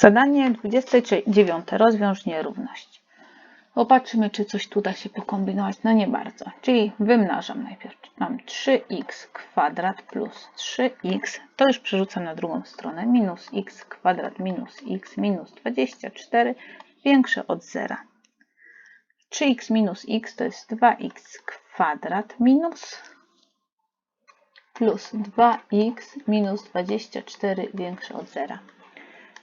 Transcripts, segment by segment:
Zadanie 29. Rozwiąż nierówność. Popatrzymy, czy coś tu da się pokombinować. No nie bardzo. Czyli wymnażam najpierw. Mam 3x kwadrat plus 3x. To już przerzucam na drugą stronę. Minus x kwadrat minus x minus 24 większe od zera. 3x minus x to jest 2x kwadrat minus plus 2x minus 24 większe od zera.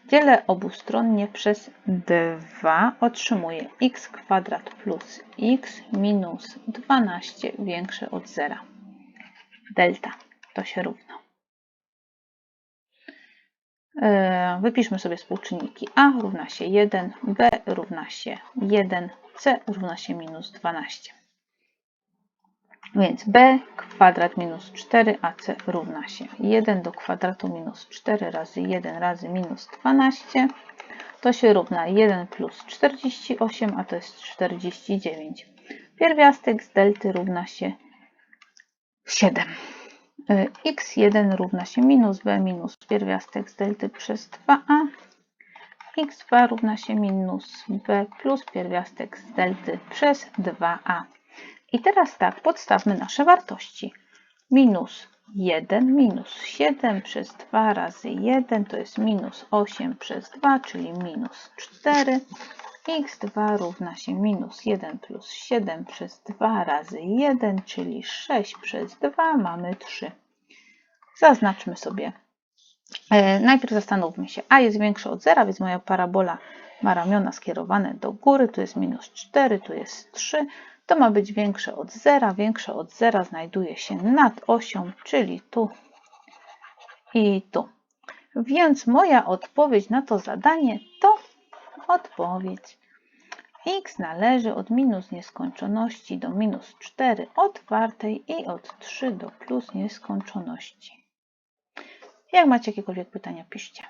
Dzielę obustronnie przez 2, otrzymuję x kwadrat plus x minus 12 większe od zera. Delta to się równa. E, Wypiszmy sobie współczynniki a równa się 1, b równa się 1, c równa się minus 12. Więc b kwadrat minus 4ac równa się 1 do kwadratu minus 4 razy 1 razy minus 12. To się równa 1 plus 48, a to jest 49. Pierwiastek z delty równa się 7. Y, x1 równa się minus b minus pierwiastek z delty przez 2a. x2 równa się minus b plus pierwiastek z delty przez 2a. I teraz tak, podstawmy nasze wartości. Minus 1 minus 7 przez 2 razy 1 to jest minus 8 przez 2, czyli minus 4. x2 równa się minus 1 plus 7 przez 2 razy 1, czyli 6 przez 2 mamy 3. Zaznaczmy sobie. E, najpierw zastanówmy się, a jest większe od 0, więc moja parabola ma ramiona skierowane do góry, tu jest minus 4, tu jest 3, to ma być większe od zera. Większe od zera znajduje się nad osią, czyli tu i tu. Więc moja odpowiedź na to zadanie to odpowiedź. x należy od minus nieskończoności do minus 4 otwartej i od 3 do plus nieskończoności. Jak macie jakiekolwiek pytania, piszcie.